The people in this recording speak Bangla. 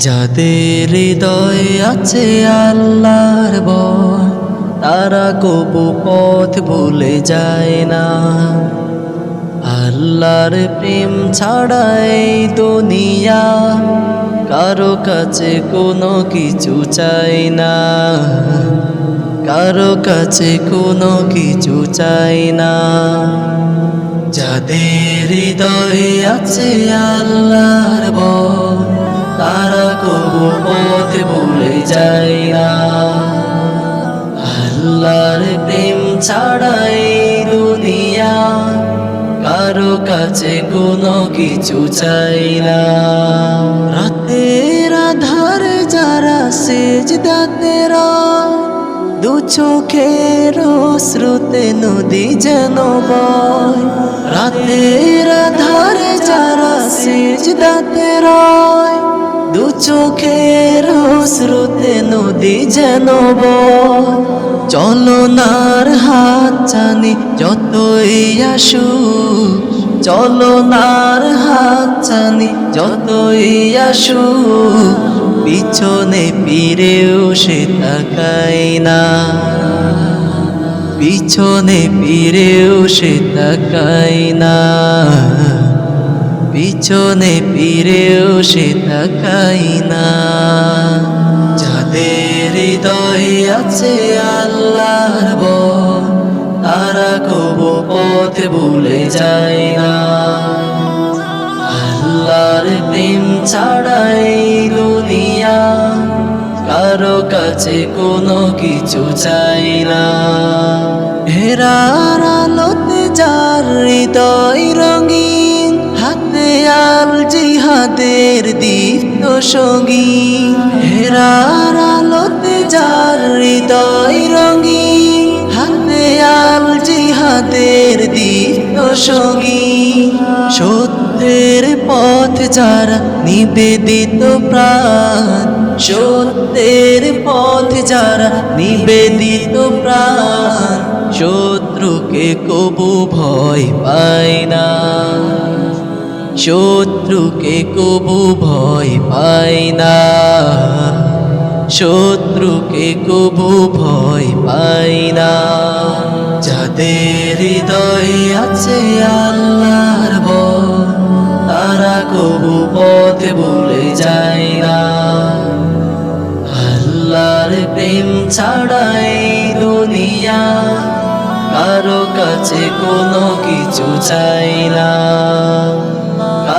যাদের হৃদয় আছে আল্লাহর বয় তারা কবু পথ ভুলে যায় না। আল্লাহর প্রেম ছাড়াই দুনিয়া, কারও কাছে কোনো কিছু চাই না। কারও কাছে কোনো কিছু চাই না। যাদের হৃদয়ে আছে আল্লাহর বয় কবু পথ ভুলে যায় না। আল্লাহর প্রেম ছাড়াই দুনিয়া, কারও কাছে কোনো কিছু চাই না। রাতের আধার যারা সেজদাতেরা দু চোখের শ্রুতে নদী যেন বয়। রাতের আধারে যারা সেজদাতে রয় দু চোখের শ্রুতে নদী যেন চলনার হাত চানি, যতই আসু চলনার হাত চানি, যতই আসু পিছনে ফিরেও সে তাকাই না। পিছনে ফিরেও সে তাকাই না। পিছনে ফিরেও সে তাকাই না। যাদের হৃদয় আছে আল্লাহর তারা কবু পথ ভুলে যায় না। আল্লাহর প্রেম ছাড়াই দুনিয়া কারও কাছে কোনো কিছু চাই না। হেরার আলোতে যার হৃদয় জিহাদের দীপ্ত সঙ্গীন হেরার আলোতে যার হৃদয় রঙিন, হাতে আল জিহাদের দীপ্ত সঙ্গীন সত্যের পথ যারা নিবেদিত প্রাণ, সত্যের পথ যারা নিবেদিত প্রাণ, শত্রুকে কবু ভয় পায় না। শত্রুকে কবু ভয় পায় না। শত্রুকে কবু ভয় পায় না। যাদের হৃদয় আছে আল্লাহর ভয় তারা কবু পথে বলে যায় না। আল্লাহর প্রেম ছাড়াই দুনিয়া কারও কাছে কোনো কিছু চাই না।